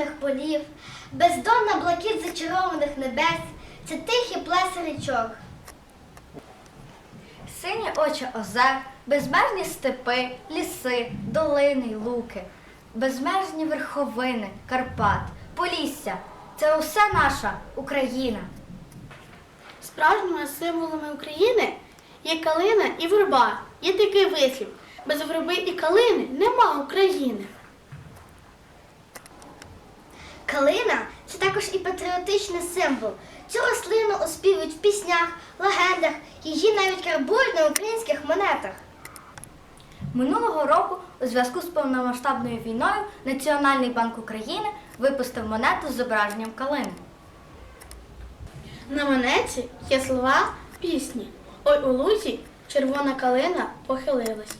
небесних полів, бездонна блакит зачарованих небес, це тихий плес річок. Сині очі озер, безмежні степи, ліси, долини й луки, безмежні верховини, Карпат, Полісся це усе наша Україна. Справжніми символами України є калина і верба. Є такий вислів. Без верби і калини нема України. Калина це також і патріотичний символ. Цю рослину оспівують в піснях, легендах, її навіть карбують на українських монетах. Минулого року у зв'язку з повномасштабною війною Національний банк України випустив монету з зображенням калини. На монеті є слова пісні. Ой у лузі червона калина похилилась.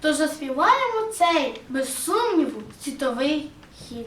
Тож заспіваємо цей, без сумніву, світовий he